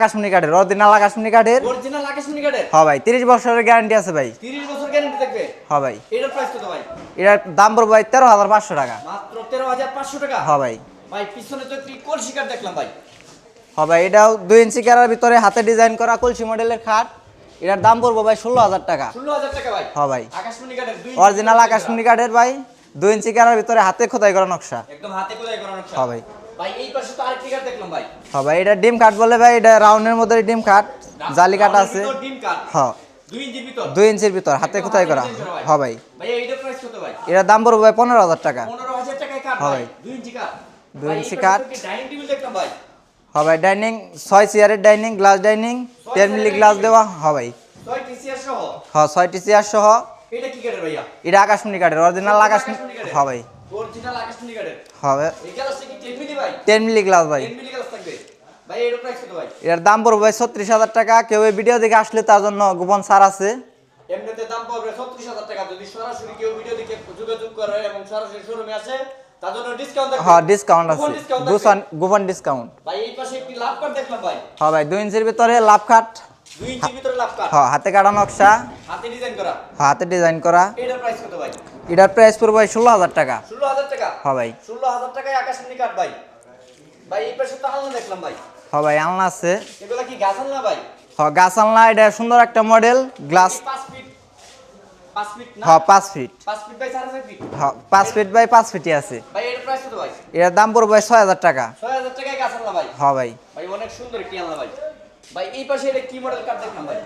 আকাশমণি কাঠের অরিজিনাল আকাশমণি কাঠের। অরিজিনাল আকাশমণি কাঠের? হ্যাঁ ভাই তিরিশ বছরের গ্যারান্টি আছে ভাই। 30 বছর গ্যারান্টি থাকবে? হ্যাঁ ভাই। এটার প্রাইস কত ভাই? এটার দাম পড়বে ভাই তেরো হাজার পাঁচশো টাকা। মাত্র 13500 টাকা? হ্যাঁ ভাই। ভাই পিছনে তো একটি কলসি কাঠ দেখলাম ভাই। হ্যাঁ ভাই এটাও দুই ইঞ্চি কেরার ভিতরে হাতে ডিজাইন করা কলসি মডেলের খাট। এটার দাম পড়বে ভাই ষোলো হাজার টাকা। 16000 টাকা ভাই? হ্যাঁ ভাই। আকাশমণি কাঠের অরিজিনাল আকাশমণি কাঠের ভাই দুই ইঞ্চি কেরার ভিতরে হাতে খোদাই করা নকশা। একদম হাতে কোদাই করা নকশা। হ্যাঁ ভাই। ভাই এই পাশে তো আরেকটি কাঠ দেখলাম ভাই। হ্যাঁ ভাই এটা ডিম কাঠ বলে ভাই এটা রাউন্ডের মধ্যে ডিম কাঠ জালি কাঠ আছে। ডিম কাঠ হ্যাঁ। দুই ইঞ্চির ভিতর। হাতে খোদাই করা? হ্যাঁ ভাই। ভাই এইটার প্রাইস কত ভাই? এটার দাম পড়বে ভাই পনেরো হাজার টাকা। 15000 টাকায় কাঠ হ্যাঁ ভাই। দুই ইঞ্চি কাঠ টেবিল হ্যাঁ ভাই ডাইনিং ছয় চেয়ারের dining glass dining ten milli glass দেওয়া হ্যাঁ ভাই। হ্যাঁ ছয়টি চেয়ার সহ। এটা কি কাঠের ভাইয়া? এটা আকাশমণি কাঠের অরিজিনাল আকাশমণি? হ্যাঁ ভাই। অরিজিনাল আকাশমণি কাঠের ভাই। এই গ্লাসটা কি 10 মিলি ভাই। টেন মিলি গ্লাস ভাই 10 মিলি গ্লাস থাকবে। ভাই এর প্রাইস কত ভাই? এটার দাম পড়বে ভাই ছত্রিশ হাজার টাকা। কেউ এই ভিডিও দেখে আসলে তার জন্য গোপন ছাড় আছে। এমনিতে দাম পড়বে 36000 টাকা। যদি সরাসরি কেউ ভিডিও দেখে যোগাযোগ করে এবং সরাসরি শোরুমে আসে তার জন্য ডিসকাউন্ট হ্যাঁ ডিসকাউন্ট আছে। থাকবে। গোপন ডিসকাউন্ট ভাই এই পাশে একটি লাভ কার্ড দেখলাম ভাই। হ্যাঁ ভাই ইঞ্চির ভিতরে লাভ ইঞ্চির ভিতরে হ্যাঁ হাতে কাটা নকশা। হাতে ডিজাইন করা। হাতে ডিজাইন করা। এটার প্রাইস কত ভাই? এটার প্রাইস পড়বে ভাই ষোলো হাজার টাকা। 16000 টাকা হ্যাঁ ভাই। 16000 টাকায় আকাশমণি কাঠ ভাই। ভাই এই পাশে তো আলনা দেখলাম ভাই। হ্যাঁ ভাই আলনা আছে। এগুলা কি গাছ আলনা ভাই? হ্যাঁ গাছ আলনা এটা সুন্দর একটা মডেল গ্লাস 5 ফিট 5 ফিট না? হ্যাঁ পাঁচ ফিট বাই 4.5 ফিট হ্যাঁ পাঁচ ফিট বাই পাঁচ ফিটই আছে। এটার দাম পড়বে ছয় হাজার টাকা। 6000 টাকায় গাছ আলনা ভাই। হ্যাঁ ভাই। ভাই অনেক সুন্দর একটি আলনা ভাই। ভাই এই পাশে এটা কি মডেল কাঠ দেখলাম ভাই?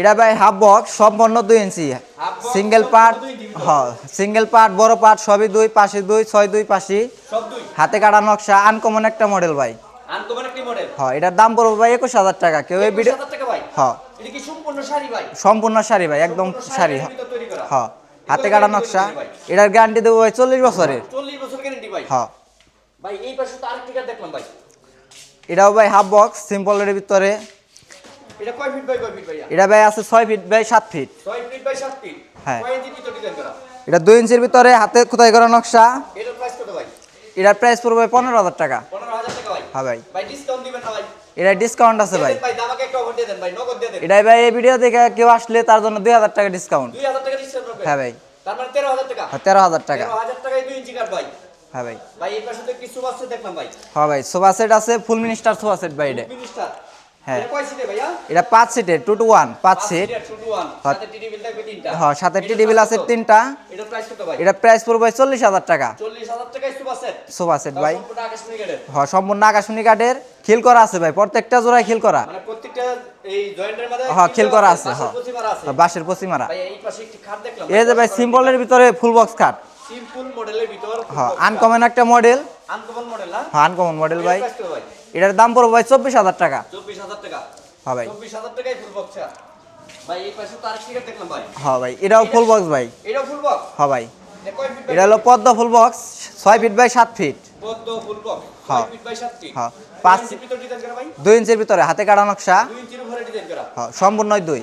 এটা ভাই হাফ বক্স সম্পূর্ণ দুই ইঞ্চি সিঙ্গেল পার্ট। হ্যাঁ সিঙ্গেল পার্ট বড় পার্ট সবই দুই পাশে দুই ছয় দুই পাশে। হাতে কাটা নকশা আনকমন একটা মডেল ভাই। হ্যাঁ এটার দাম পড়বে ভাই একুশ হাজার টাকা। কেউ এই ভিডিও 21000 টাকা ভাই? হ্যাঁ এটা সম্পূর্ণ শাড়ি ভাই? একদম শাড়ি হ্যাঁ হাতে কাটা নকশা? এটার গ্যারান্টি দেবো ভাই চল্লিশ বছরের। 40 বছর গ্যারান্টি ভাই। হ্যাঁ ভাই এই পাশে তো আরেকটি দেখলাম ভাই। এটাও ভাই হাফ বক্স সিম্পলের ভিতরে। এটা কয় ফিট বাই কয় ফিট ভাইয়া? এটা ভাই আছে ছয় ফিট বাই সাত ফিট 6 ফিট বাই 7 ফিট হ্যাঁ। কয় ইঞ্চি ভিতর ডিজাইন করা? এটা দুই ইঞ্চির ভিতরে হাতে খোদাই করা নকশা। এটার প্রাইস কত ভাই? এটার প্রাইস পড়বে পনেরো হাজার টাকা। 15000 টাকা ভাই। হ্যাঁ ভাই। ভাই ডিসকাউন্ট দিবেন না ভাই। এটা ডিসকাউন্ট আছে ভাই। ভাই দামাকে একটা অফার দিয়ে দেন ভাই নগদ দিয়ে দেন। এটাই ভাই এই ভিডিও দেখে কেউ আসলে তার জন্য দুই হাজার টাকা ডিসকাউন্ট 2000 টাকা ডিসকাউন্ট করবেন হ্যাঁ ভাই। তার মানে 13000 টাকা। হ্যাঁ, তেরো হাজার টাকা। 13000 টাকায় 2 ইঞ্চি কাঠ ভাই। হ্যাঁ ভাই। ভাই এই পাশে তো দেখলাম ভাই। হ্যাঁ ভাই সেট আছে ফুল মিনিস্টার সোফা সেট ভাই এটা। মিনিস্টার হ্যাঁ। এটা পাঁচ সিটের টু টু ওয়ান পাঁচ সিট হ্যাঁ। সাথে তিনটা। হ্যাঁ টেবিল আছে তিনটা। এটা প্রাইস পড়বে চল্লিশ হাজার টাকা। 40000 সেট। সোফা সেট ভাই। সম্পূর্ণ হ্যাঁ সম্পূর্ণ আকাশমণি কাঠের খিল করা আছে ভাই প্রত্যেকটা জোড়ায় খিল করা। মানে হ্যাঁ, খেল করা আছে, হ্যাঁ। বাঁশের এই খাট যে ভাই সিম্পলের ভিতরে ফুল বক্স কাঠ সিম্পল মডেলের ভিতর হ্যাঁ আনকমন একটা মডেল আনকমন মডেল হ্যাঁ আনকমন ভাই। এটার দাম পড়বে ভাই চব্বিশ হাজার টাকা। হ্যাঁ ভাই। 24000 টাকায় ফুল বক্স ভাই এই পাশে তো আরেকটি দেখলাম ভাই। হ্যাঁ ভাই এটাও ফুল বক্স ভাই। এটাও ফুল বক্স হ্যাঁ ভাই। এটা হলো পদ্ম ফুল বক্স ছয় ফিট বাই সাত ফিট পদ্ম ফুল বক্স হ্যাঁ। 6 ফিট বাই 7 ফিট হ্যাঁ। পাঁচ পাঁচ- ইঞ্চির ভিতর ডিজাইন করা ভাই? দুই ইঞ্চির ভিতরে হাতে কাটা নকশা। 2 ইঞ্চির উপরে ডিজাইন করা। হ্যাঁ সম্পূর্ণই দুই।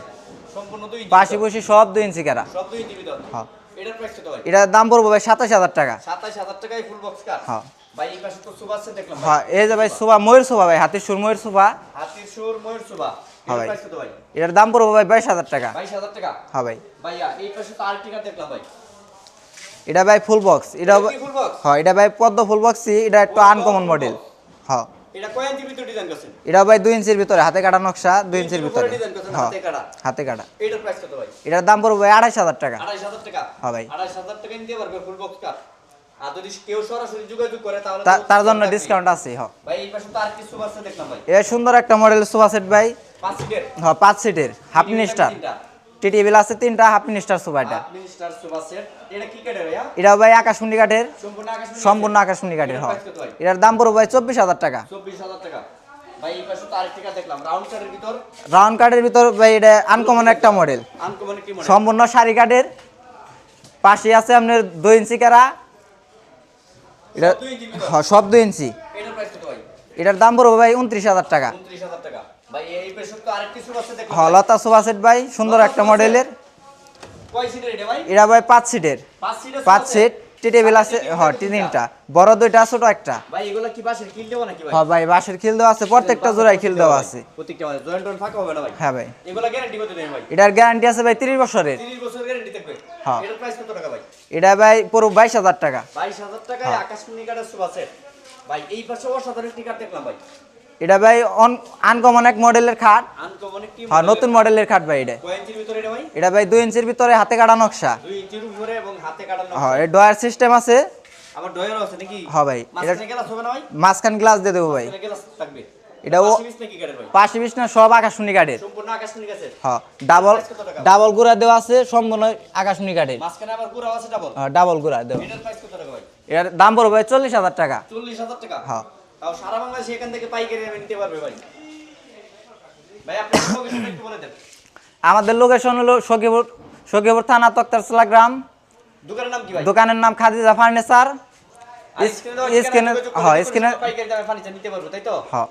সম্পূর্ণ 2 ইঞ্চি পাশি সব দুই ইঞ্চি কাটা। সব 2 ইঞ্চি ভিতর। হ্যাঁ। এটার প্রাইস কত ভাই? এটার দাম পড়বে ভাই সাতাশ হাজার টাকা। 27000 টাকায় ফুল বক্স কাট হ্যাঁ। ভাই এই পাশে তো সুবাস দেখলাম ভাই। হ্যাঁ এই যে ভাই সোফা ময়ূর সোফা ভাই হাতির সুর ময়ূর সোফা হাতির সুর ময়ূর সুবা হ্যাঁ ভাই। এটার দাম পড়বে ভাই বাইশ হাজার টাকা। 22000 টাকা? হ্যাঁ ভাই। ভাইয়া এই পাশে তো আরেকটি কাট দেখলাম ভাই। এটা ভাই ফুল বক্স এটা হ্যাঁ এটা ভাই পদ্ম ফুল বক্সই এটা একটু আনকমন মডেল হ্যাঁ। এটা কয় ইঞ্চির ভিতর ডিজাইন করছেন? এটা ভাই দুই ইঞ্চির ভিতরে হাতে কাটা নকশা দুই ইঞ্চির ইঞ্চির ভিতরে। করছেন, হ্যাঁ হাতে কাটা। হাতে কাটা। এটার প্রাইস কত ভাই? এটার দাম পড়বে ভাই আড়াইশ হাজার টাকা। 28000 টাকা? হ্যাঁ ভাই। 28000 টাকা নিতে পারবে ফুল বক্স কাট আর যদি কেউ সরাসরি যোগাযোগ করে তাহলে তার জন্য ডিসকাউন্ট আছে হ্যাঁ ভাই এই পাশে তো আরেকটি সুবাস দেখলাম ভাই। এ সুন্দর একটা মডেল সোফা সেট ভাই। পাঁচ সিটের হ্যাঁ পাঁচ সিটের হাফ মিনিস্টার টি টেবিল আছে তিনটা হাফ মিনিস্টার সোফা এটা। মিনিস্টার সুবাস সেট। এটা কি কাটে ভাইয়া? এটা ভাই আকাশমণি কাঠের। সম্পূর্ণ আকাশ সম্পূর্ণ আকাশমণি কাঠের এটার হ্যাঁ? এটার দাম পড়বে ভাই চব্বিশ হাজার টাকা। 24000 টাকা। ভাই এই পাশে তো আরেকটি দেখলাম রাউন্ড কাটের ভিতর। রাউন্ড কাঠের ভিতর ভাই এটা আনকমন একটা মডেল আনকমন কি মডেল সম্পূর্ণ শাড়ি কাঠের। পাশে আছে আপনার দুই ইঞ্চি কারা এটা হ্যাঁ, সব দুই ইঞ্চি। এটার দাম পড়বে ভাই উনত্রিশ হাজার টাকা। 29000 টাকা। ভাই এই পাশে তো আরেকটি সুবাস দেখলাম হ্যাঁ লতা সোফা সেট ভাই সুন্দর একটা মডেলের এটা ভাই? পাঁচ সিটের পাঁচ? সিট টেবিল আছে? হ্যাঁ তিনটা। বড় দুইটা ছোট একটা। ভাই এগুলা কি নাকি ভাই? হ্যাঁ ভাই বাঁশের খিল দেওয়া আছে প্রত্যেকটা জোড়ায় খিল দেওয়া আছে। প্রত্যেকটা মানে জয়েন্ট টয়েন্ট ফাঁকা হবে না ভাই? হ্যাঁ ভাই। এগুলা গ্যারান্টি কত দেন ভাই? এটার গ্যারান্টি আছে ভাই তিরিশ বছরের। 30 বছর গ্যারান্টি থাকবে। হ্যাঁ। এটার প্রাইস কত টাকা ভাই? এটা ভাই পুরো বাইশ হাজার টাকা। 22000 টাকায় আকাশমণি কাটার সব আছে ভাই এই পাশে অসাধারণ টিকার দেখলাম ভাই। এটা ভাই অন আনকমন এক মডেলের খাট। হ্যাঁ নতুন মডেলের খাট ভাই এটা। এটা ভাই? দুই ইঞ্চির ভিতরে হাতে কাটা নকশা। 2 ইঞ্চির উপরে এবং হাতে কাটানো হ্যাঁ এর ডয়ার সিস্টেম আছে। হ্যাঁ ভাই এটা গ্লাস হবে না ভাই? মাঝখান গ্লাস দিয়ে দেবো ভাই। মাঝখানে গ্লাস থাকবে এটা ও পাশে নাকি কাটার ভাই? পাশে বিছনা সব আকাশমণি কাঠের। হ্যাঁ ডাবল? ডাবল গুড়া দেওয়া আছে সম্পূর্ণ আকাশমণি কাঠের। ডাবল গুড়া দেওয়া। এটার দাম পড়বে ভাই চল্লিশ হাজার টাকা। 40000 টাকা? হ্যাঁ। সারা বাংলাদেশে এখান থেকে পাইকারি নিতে পারবে ভাই। ভাই একটু বলে দেন। আমাদের লোকেশন হলো সখীপুর সখীপুর থানা তক্তারসলা গ্রাম। দোকানের নাম কি দোকানের নাম খাদিজা ফার্নিচার। স্ক্রিনে হ্যাঁ, স্ক্রিনে- নিতে পারব তাই তো? হ্যাঁ।